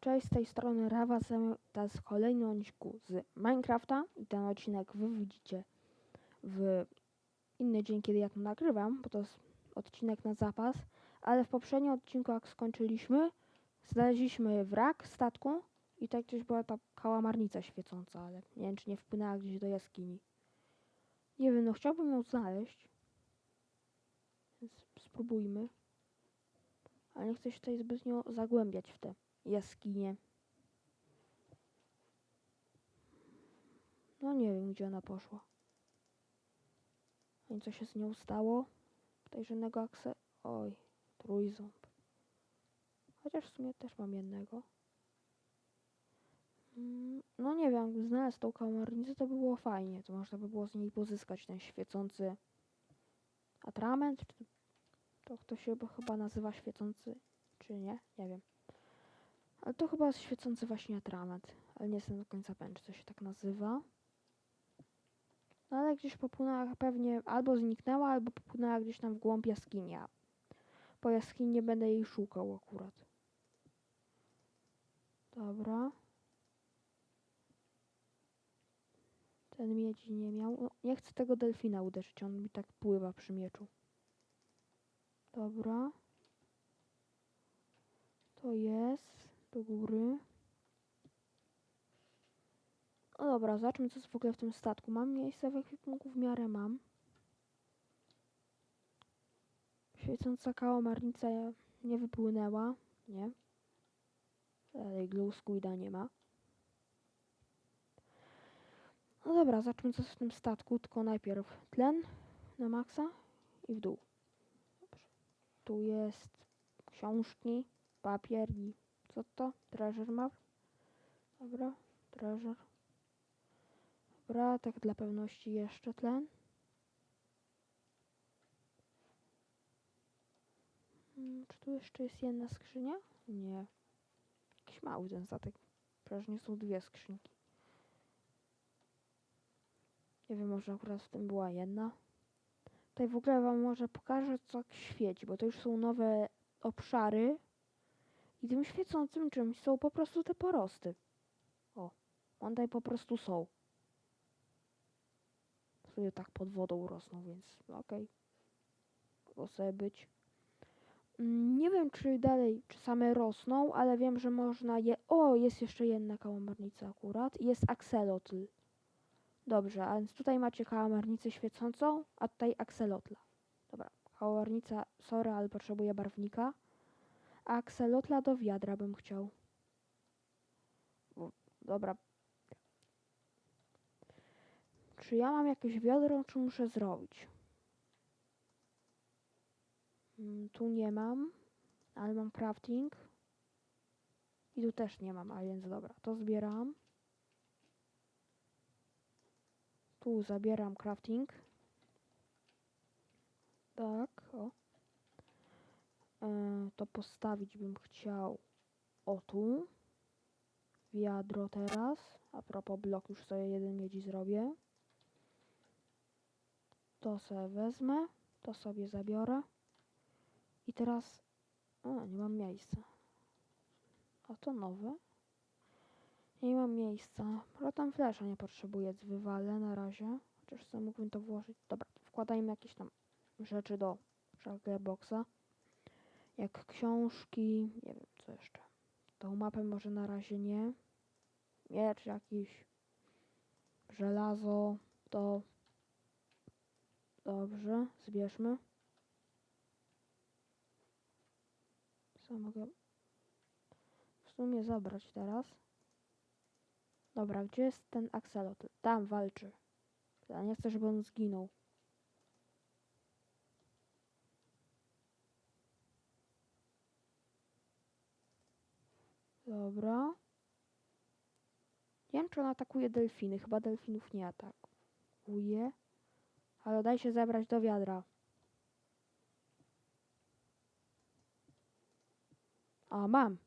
Cześć, z tej strony Rawa, to jest kolejny odcinku z Minecrafta i ten odcinek wy widzicie w inny dzień, kiedy ja to nagrywam, bo to jest odcinek na zapas, ale w poprzednim odcinku, jak skończyliśmy, znaleźliśmy wrak statku i tak gdzieś była ta kałamarnica świecąca, ale nie wiem, czy nie wpłynęła gdzieś do jaskini. Nie wiem, no chciałbym ją znaleźć, więc spróbujmy, ale nie chcę się tutaj zbytnio zagłębiać w te jaskinie. No nie wiem, gdzie ona poszła. A co się z nią stało? Podejrzanego akse... Oj, trójząb. Chociaż w sumie też mam jednego. Mm, No nie wiem, znalazł tą kałamarnicę, to by było fajnie. To można by było z niej pozyskać ten świecący atrament. To, to się chyba nazywa świecący, czy nie? Nie wiem. Ale to chyba świecący właśnie atrament. Ale nie jestem do końca pewien, czy to się tak nazywa. No ale gdzieś popłynęła pewnie, albo zniknęła, albo popłynęła gdzieś tam w głąb jaskini. Po jaskini nie będę jej szukał akurat. Dobra. Ten miedzi nie miał. No, nie chcę tego delfina uderzyć, on mi tak pływa przy mieczu. Dobra. To jest góry. No dobra, zobaczmy co jest w ogóle w tym statku. Mam miejsce w ekwipunku, w miarę mam. Świecąca kałamarnica nie wypłynęła, nie. Dalej glow squida nie ma. No dobra, zobaczmy co jest w tym statku, tylko najpierw tlen na maksa i w dół. Dobrze. Tu jest książki, papier i co to? Treasure map? Dobra, treasure. Dobra, tak dla pewności jeszcze tlen. Hmm, Czy tu jeszcze jest jedna skrzynia? Nie. Jakiś mały ten statek. Przecież nie są dwie skrzynki. Nie wiem, może akurat w tym była jedna. Tutaj w ogóle wam może pokażę, co świeci, bo to już są nowe obszary. I tym świecącym czymś są po prostu te porosty. O, one po prostu są. Sobie tak pod wodą rosną, więc okej. Mogą sobie być. Mm, Nie wiem, czy dalej, czy same rosną, ale wiem, że można je... O, jest jeszcze jedna kałamarnica akurat. Jest akselotl. Dobrze, a więc tutaj macie kałamarnicę świecącą, a tutaj akselotla. Dobra, kałamarnica, sorry, ale potrzebuję barwnika. A akselotla do wiadra bym chciał. Dobra. Czy ja mam jakieś wiadro, czy muszę zrobić? Mm, Tu nie mam, ale mam crafting. I tu też nie mam, a więc dobra, to zbieram. Tu zabieram crafting. Tak, o. E, to postawić bym chciał o tu. Wiadro teraz. A propos blok już sobie jeden miedzi zrobię. To sobie wezmę. To sobie zabiorę. I teraz... O, nie mam miejsca. A to nowe. Nie mam miejsca. Ale tam flesza nie potrzebuję, wywalę na razie. Chociaż sobie mógłbym to włożyć. Dobra, wkładajmy jakieś tam rzeczy do boxa. Jak książki, nie wiem co jeszcze. Tą mapę może na razie nie. Miecz jakiś. Żelazo. To. Dobrze, zbierzmy. Co mogę w sumie zabrać teraz? Dobra, gdzie jest ten akselotl? Tam walczy. Ja nie chcę, żeby on zginął. Dobra. Nie wiem, czy on atakuje delfiny. Chyba delfinów nie atakuje. Ale daj się zebrać do wiadra. A, mam.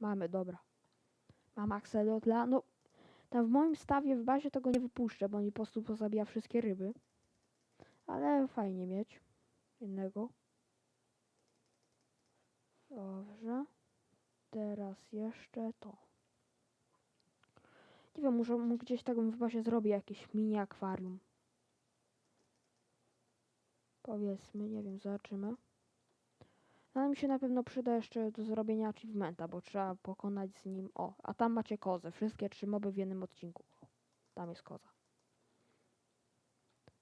Mamy, dobra. Mam akselotla. No, tam w moim stawie w bazie tego nie wypuszczę, bo mi po prostu pozabija wszystkie ryby. Ale fajnie mieć. Jednego. Dobrze. Teraz jeszcze to. Nie wiem, może mu gdzieś tak w bazie zrobię jakieś mini akwarium. Powiedzmy, nie wiem, zobaczymy. No, Ale mi się na pewno przyda jeszcze do zrobienia achievementa, bo trzeba pokonać z nim. O, a tam macie kozę. Wszystkie trzy moby w jednym odcinku. O, tam jest koza.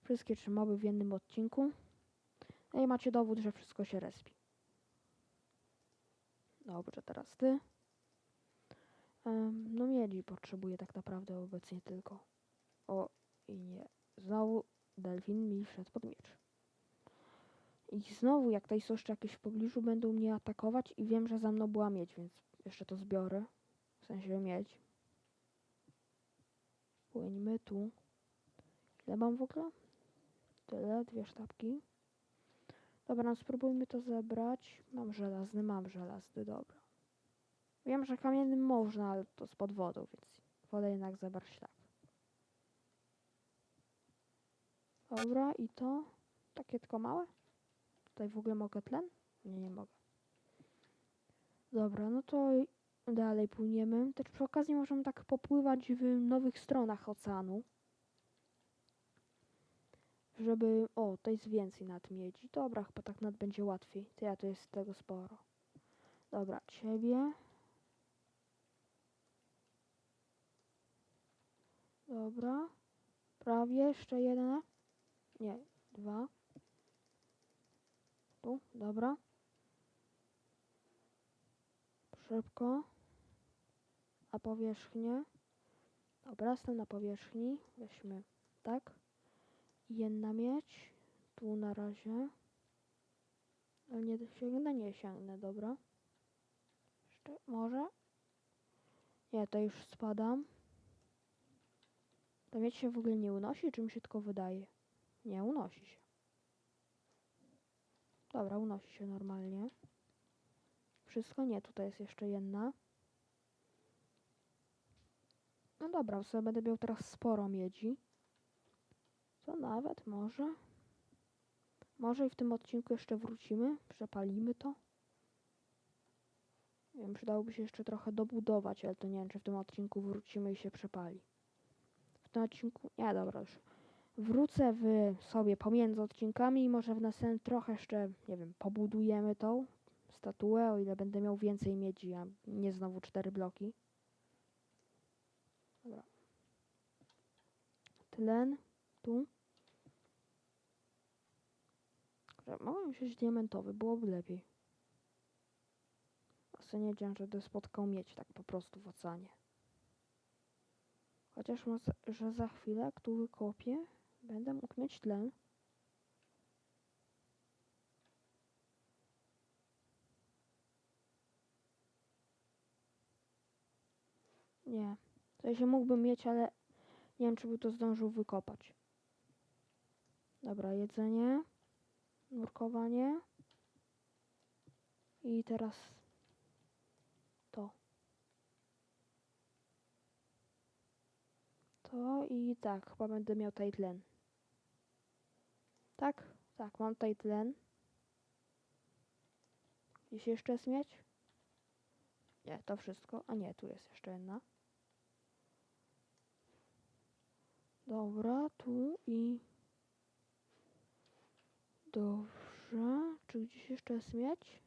Wszystkie trzy moby w jednym odcinku. No i macie dowód, że wszystko się respi. Dobrze, teraz ty. Em, no miedzi potrzebuję tak naprawdę obecnie tylko. O, i nie. Znowu delfin mi wszedł pod miecz. I znowu, jak są jeszcze jakieś w pobliżu, będą mnie atakować i wiem, że za mną była miedź, więc jeszcze to zbiorę. W sensie miedź. Płyńmy tu. Ile mam w ogóle? Tyle, dwie sztabki. Dobra, no spróbujmy to zebrać. Mam żelazny, mam żelazny, dobra. Wiem, że kamiennym można, ale to z pod wodą, więc wolę jednak zebrać tak. Dobra, i to takie tylko małe? Tutaj w ogóle mogę tlen? Nie, nie mogę. Dobra, no to dalej płyniemy. Też przy okazji możemy tak popływać w nowych stronach oceanu. Żeby... O, to jest więcej nad miedzi. Dobra, chyba tak nad będzie łatwiej. Ty, ja to jest tego sporo. Dobra, ciebie. Dobra. Prawie, jeszcze jeden. Nie, dwa. Tu, dobra. Szybko. A powierzchnię. Dobra, jestem na powierzchni. Weźmy tak. Jedna mieć. Tu na razie. Ale nie sięgnę, nie sięgnę, dobra. Jeszcze może. Nie, to już spadam. Ta mieć się w ogóle nie unosi, czy mi się tylko wydaje? Nie, unosi się. Dobra, unosi się normalnie. Wszystko? Nie, tutaj jest jeszcze jedna. No dobra, sobie będę miał teraz sporo miedzi. To nawet może. Może i w tym odcinku jeszcze wrócimy, przepalimy to. Nie wiem, przydałoby się jeszcze trochę dobudować, ale to nie wiem, czy w tym odcinku wrócimy i się przepali. W tym odcinku, nie, dobra już. Wrócę w sobie pomiędzy odcinkami i może w następnym trochę jeszcze, nie wiem, pobudujemy tą statuę, o ile będę miał więcej miedzi, a nie znowu cztery bloki. Dobra. Tlen, tu. Że Mogłem wziąć diamentowy, byłoby lepiej. Nie wiedziałem, że będę spotkał mieć tak po prostu w oceanie. Chociaż może, że za chwilę, tu wykopię, będę mógł mieć tlen. Nie. To się mógłbym mieć, ale nie wiem, czy by to zdążył wykopać. Dobra, jedzenie, nurkowanie. I teraz to. To i tak, chyba będę miał tutaj tlen. Tak? Tak, mam tutaj tlen. Gdzieś jeszcze jest? Nie, to wszystko. A nie, tu jest jeszcze jedna. Dobra, tu i... Dobrze. Czy gdzieś jeszcze jest mieć?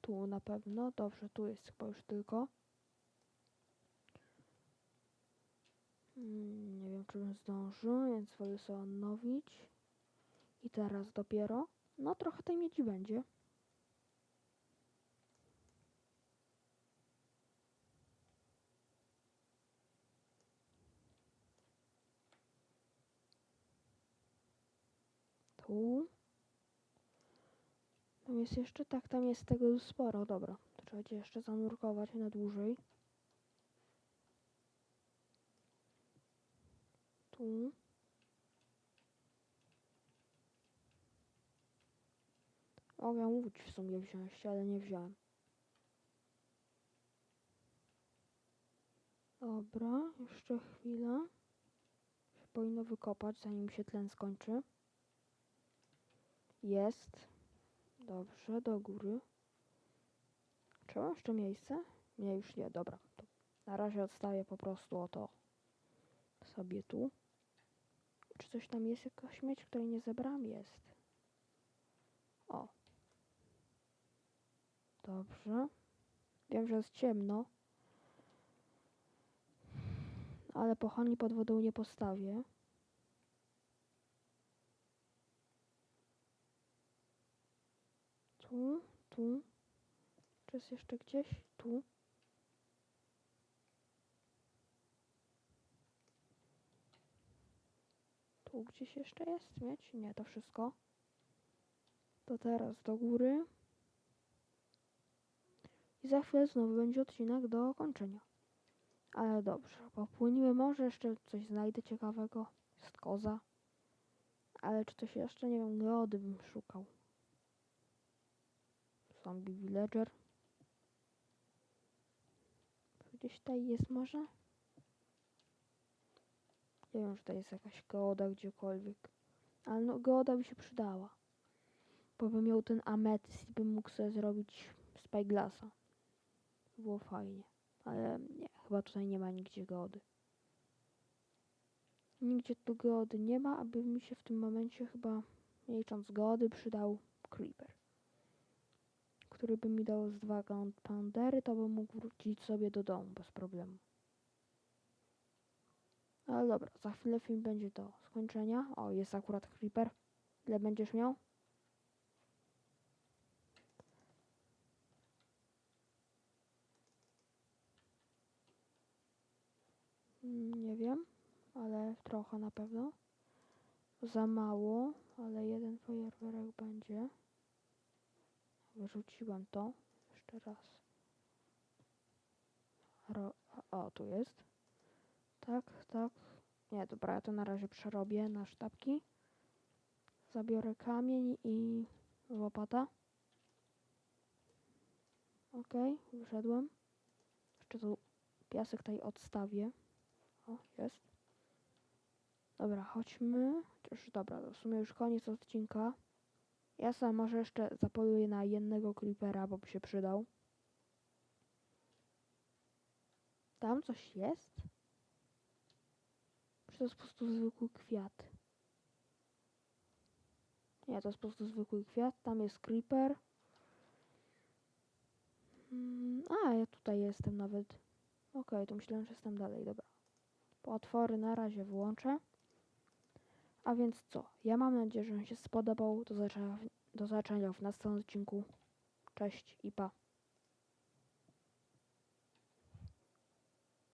Tu na pewno. Dobrze, tu jest chyba już tylko. Mm, Nie wiem, czy bym zdążył, więc wolę sobie odnowić. I teraz dopiero. No, trochę tej miedzi będzie. Tu. Tam jest jeszcze, tak, tam jest tego sporo, dobra. To trzeba będzie jeszcze zanurkować na dłużej. Tu. Mogę łódź w sumie wziąć, ale nie wziąłem. Dobra, jeszcze chwilę. Się powinno wykopać, zanim się tlen skończy. Jest. Dobrze, do góry. Czy mam jeszcze miejsce? Nie, już nie, dobra. Na razie odstawię po prostu o to sobie tu. Czy coś tam jest, jakaś śmieć, której nie zebrałam? Jest. O. Dobrze. Wiem, że jest ciemno. Ale pochoni pod wodą nie postawię. Tu, tu. Czy jest jeszcze gdzieś? Tu. Tu gdzieś jeszcze jest mieć? Nie, to wszystko. To teraz do góry. I za chwilę znowu będzie odcinek do kończenia. Ale dobrze, popłyniemy. Może jeszcze coś znajdę ciekawego. Jest koza. Ale czy coś jeszcze? Nie wiem, geody bym szukał. Zombie villager. Gdzieś tutaj jest może? Nie wiem, że to jest jakaś geoda gdziekolwiek. Ale no geoda by się przydała. Bo bym miał ten ametyst i bym mógł sobie zrobić spyglassa. Było fajnie. Ale nie, chyba tutaj nie ma nigdzie geody. Nigdzie tu geody nie ma, aby mi się w tym momencie chyba, nie licząc geody, przydał creeper. Który by mi dał z dwa poundery, to bym mógł wrócić sobie do domu bez problemu. Ale dobra, za chwilę film będzie do skończenia. O, jest akurat creeper. Ile będziesz miał? Mm, Nie wiem, ale trochę na pewno. Za mało, ale jeden fajerwerek będzie. Wyrzuciłem to. Jeszcze raz. Ro o, tu jest. Tak, tak. Nie, dobra, ja to na razie przerobię na sztabki. Zabiorę kamień i łopata. Ok, wyszedłem. Jeszcze tu piasek tutaj odstawię. O, jest. Dobra, chodźmy. Już dobra, to w sumie już koniec odcinka. Ja sam może jeszcze zapoluję na jednego creepera, bo by się przydał. Tam coś jest? Czy to jest po prostu zwykły kwiat? Nie, to jest po prostu zwykły kwiat. Tam jest creeper. Mm, a, ja tutaj jestem nawet. Okej, to myślałem, że jestem dalej, dobra. Potwory na razie włączę. A więc co? Ja mam nadzieję, że on się spodobał. Do zobaczenia w, następnym odcinku. Cześć i pa.